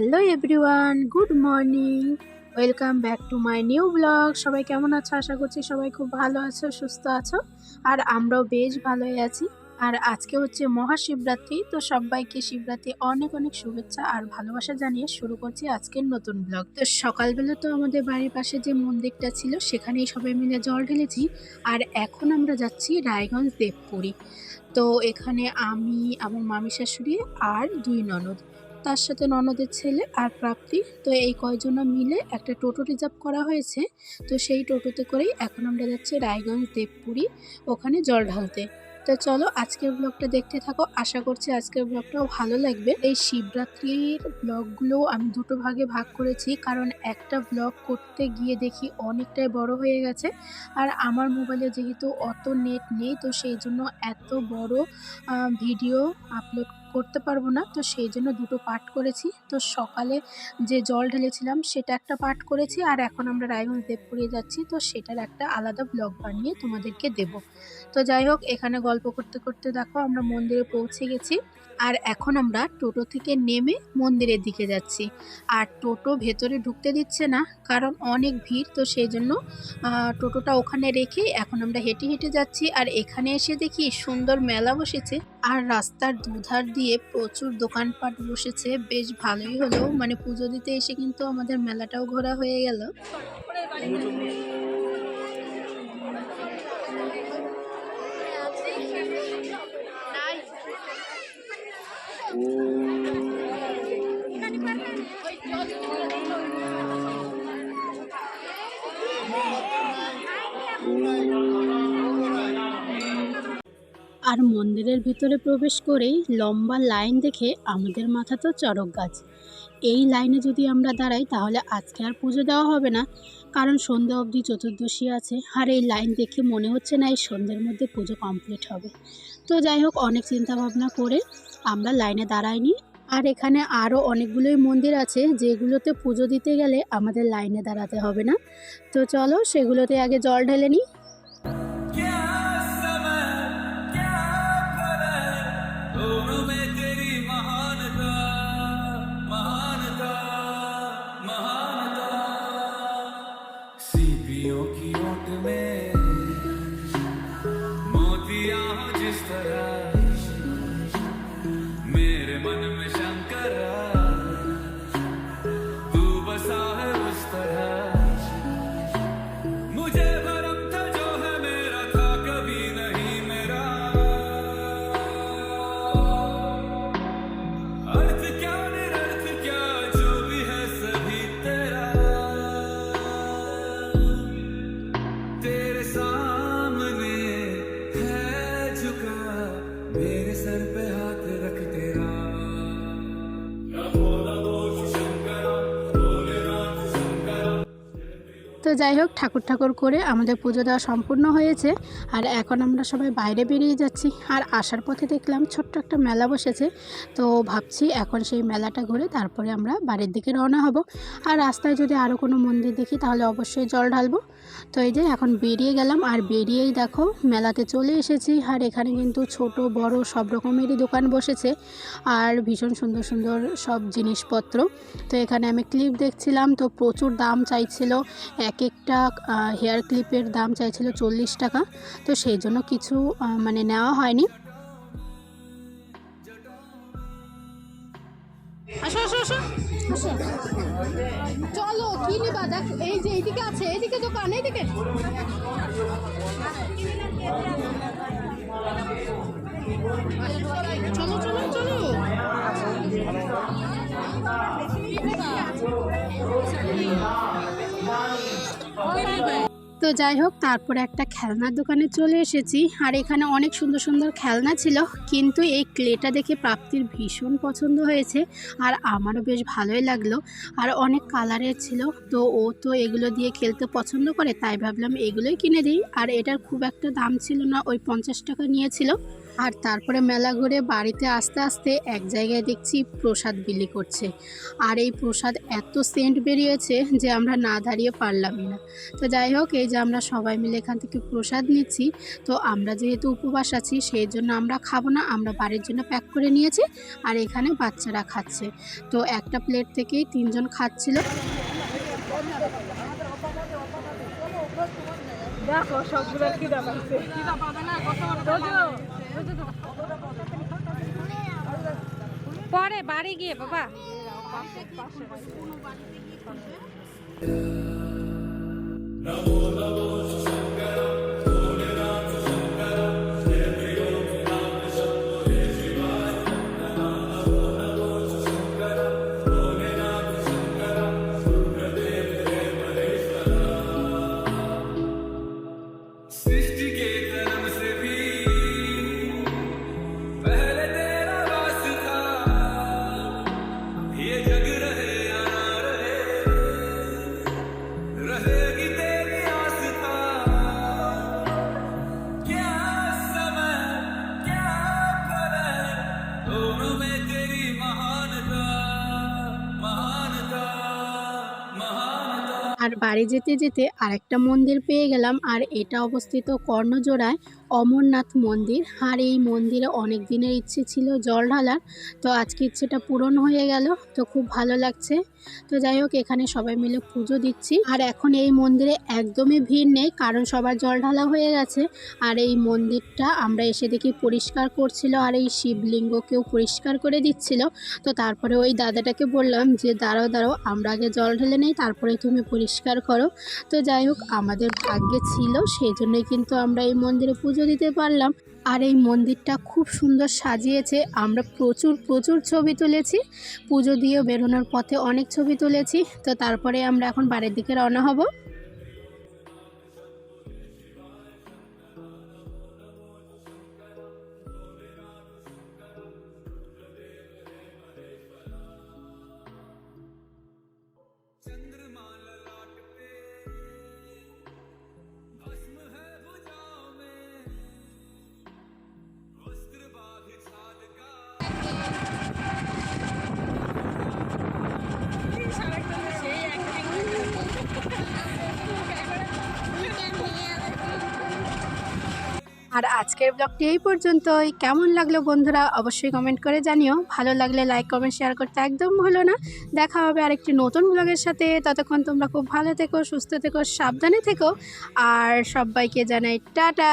Hello everyone, good morning. Welcome back to my new blog. সবাই কেমন আছো? আশা করছি সবাই খুব ভালো আছো, সুস্থ আছো। আর আমরাও বেশ ভালোই আছি। আর আজকে হচ্ছে মহাশিবরাত্রি, তো সবাইকে শিবরাত্রি অনেক অনেক শুভেচ্ছা আর ভালোবাসা জানিয়ে শুরু করছি আজকের নতুন ব্লগ। তো সকালবেলা তো আমাদের বাড়ির পাশে যে মন্দিরটা ছিল, সেখানেই সবাই মিলে জল ঢেলেছি। আর এখন আমরা যাচ্ছি রায়গঞ্জ দেবপুরী। তো এখানে আমি, আমার মামি শাশুড়ি আর দুই ননদ। তার সাথে ননদের ছেলে আর প্রাপ্তি। তো এই কয়জন মিলে একটা টোটো রিজার্ভ করা হয়েছে। তো সেই টোটোতে করেই এখন আমরা যাচ্ছি রায়গঞ্জ, দেবপুরি, ওখানে জল ঢালতে। তো চলো আজকের ব্লগটা দেখতে থাকো। আশা করছি আজকের ব্লগটাও ভালো লাগবে। এই শিবরাত্রির ব্লগগুলো আমি দুটো ভাগে ভাগ করেছি, কারণ একটা ব্লগ করতে গিয়ে দেখি অনেকটাই বড় হয়ে গেছে। আর আমার মোবাইলে যেহেতু অত নেট নেই, তো সেই জন্য এত বড় ভিডিও আপলোড করতে পারব না। তো সেই জন্য দুটো পার্ট করেছি। তো সকালে যে জল ঢেলেছিলাম, সেটা একটা পার্ট করেছি আর এখন আমরা রায়গঞ্জ দেবপুরে যাচ্ছি। তো সেটার একটা আলাদা ব্লগ বানিয়ে তোমাদেরকে দেব। তো যাই হোক, এখানে গল্প করতে করতে দেখো আমরা মন্দিরে পৌঁছে গেছি। আর এখন আমরা টোটো থেকে নেমে মন্দিরের দিকে যাচ্ছি। আর টোটো ভেতরে ঢুকতে দিচ্ছে না, কারণ অনেক ভিড়। তো সেই জন্য টোটোটা ওখানে রেখে এখন আমরা হেঁটে হেঁটে যাচ্ছি। আর এখানে এসে দেখি সুন্দর মেলা বসেছে। আর রাস্তার দুধার দিয়ে প্রচুর দোকানপাট বসেছে, বেশ ভালোই হলো। মানে পুজো দিতে এসে কিন্তু আমাদের মেলাটাও ঘোরা হয়ে গেল। আর মন্দিরের ভিতরে প্রবেশ করেই লম্বা লাইন দেখে আমাদের মাথা তো চড়ক গাছ। এই লাইনে যদি আমরা দাঁড়াই, তাহলে আজকে আর পুজো দেওয়া হবে না। কারণ সন্ধ্যা অবধি চতুর্দশী আছে। আর এই লাইন দেখে মনে হচ্ছে না এই সন্ধ্যের মধ্যে পুজো কমপ্লিট হবে। তো যাই হোক, অনেক চিন্তা ভাবনা করে আমরা লাইনে দাঁড়াইনি। আর এখানে আরও অনেকগুলোই মন্দির আছে, যেগুলোতে পুজো দিতে গেলে আমাদের লাইনে দাঁড়াতে হবে না। তো চলো, সেগুলোতে আগে জল ঢেলে নিই। yeah मेरे सर पे हाथ তো যাই হোক, ঠাকুর ঠাকুর করে আমাদের পুজো দেওয়া সম্পূর্ণ হয়েছে। আর এখন আমরা সবাই বাইরে বেরিয়ে যাচ্ছি। আর আসার পথে দেখলাম ছোট্ট একটা মেলা বসেছে। তো ভাবছি এখন সেই মেলাটা ঘুরে তারপরে আমরা বাড়ির দিকে রওনা হব। আর রাস্তায় যদি আরও কোনো মন্দির দেখি, তাহলে অবশ্যই জল ঢালবো। তো এই যে এখন বেরিয়ে গেলাম। আর বেরিয়েই দেখো, মেলাতে চলে এসেছি। আর এখানে কিন্তু ছোট, বড় সব রকমেরই দোকান বসেছে। আর ভীষণ সুন্দর সুন্দর সব জিনিসপত্র। তো এখানে আমি ক্লিপ দেখছিলাম। তো প্রচুর দাম চাইছিল। এক একটা হেয়ার ক্লিপের দাম চাইছিল চল্লিশ টাকা। তো সেই জন্য কিছু মানে নেওয়া হয়নি। চলো, কি নিবা? দেখ, এই যে এইদিকে আছে, এইদিকে দোকান, এইদিকে। চলো চলো। তো যাই হোক, তারপরে একটা খেলনার দোকানে চলে এসেছি। আর এখানে অনেক সুন্দর সুন্দর খেলনা ছিল, কিন্তু এই ক্লেটা দেখে প্রাপ্তির ভীষণ পছন্দ হয়েছে আর আমারও বেশ ভালোই লাগল। আর অনেক কালারের ছিল, তো ও তো এগুলো দিয়ে খেলতে পছন্দ করে, তাই ভাবলাম এগুলোই কিনে দিই। আর এটার খুব একটা দাম ছিল না, ওই পঞ্চাশ টাকা নিয়েছিল। আর তারপরে মেলা ঘুরে বাড়িতে আস্তে আস্তে এক জায়গায় দেখছি প্রসাদ বিলি করছে। আর এই প্রসাদ এত সেন্ট বেরিয়েছে যে আমরা না দাঁড়িয়ে পারলামই না। তো যাই হোক এই যে আমরা সবাই মিলে এখান থেকে প্রসাদ নিচ্ছি তো আমরা যেহেতু উপবাস আছি সেই জন্য আমরা খাব না আমরা বাড়ির জন্য প্যাক করে নিয়েছি আর এখানে বাচ্চারা খাচ্ছে। তো একটা প্লেট থেকেই তিনজন খাচ্ছিল। দেখো সবগুলো কি দাম আছে কি দাম পাবে না কত বাড়ি গিয়ে বাবা। নমো নমো আর বাড়ি যেতে যেতে আরেকটা মন্দির পেয়ে গেলাম আর এটা অবস্থিত কর্ণজোড়ায়। অমরনাথ মন্দির। আর এই মন্দিরে অনেক দিনের ইচ্ছে ছিল জল ঢালার। তো আজকে ইচ্ছেটা পূরণ হয়ে গেল। তো খুব ভালো লাগছে। তো যাই হোক, এখানে সবাই মিলে পুজো দিচ্ছি। আর এখন এই মন্দিরে একদমই ভিড় নেই, কারণ সবার জল ঢালা হয়ে গেছে। আর এই মন্দিরটা আমরা এসে দেখি পরিষ্কার করছিল, আর এই শিবলিঙ্গকেও পরিষ্কার করে দিচ্ছিল। তো তারপরে ওই দাদাটাকে বললাম যে, দাঁড়াও দাঁড়াও, আমরা আগে জল ঢেলে নেই, তারপরে তুমি পরিষ্কার করো। তো যাই হোক, আমাদের ভাগ্যে ছিল, সেই জন্যই কিন্তু আমরা এই মন্দিরে পুজো দিতে পারলাম। আর এই মন্দিরটা খুব সুন্দর সাজিয়েছে। আমরা প্রচুর প্রচুর ছবি তুলেছি। পুজো দিয়ে বেরোনোর পথে অনেক ছবি তুলেছি। তো তারপরে আমরা এখন বাড়ির দিকে রওনা হব। আর আজকের ব্লগটি এই পর্যন্তই। কেমন লাগল বন্ধুরা অবশ্যই কমেন্ট করে জানিও। ভালো লাগলে লাইক কমেন্ট শেয়ার করতে একদম ভুলো না। দেখা হবে আরেকটি নতুন ব্লগের সাথে। ততক্ষণ তোমরা খুব ভালো থেকো, সুস্থ থেকো, সাবধানে থেকো। আর সবাইকে জানাই টাটা।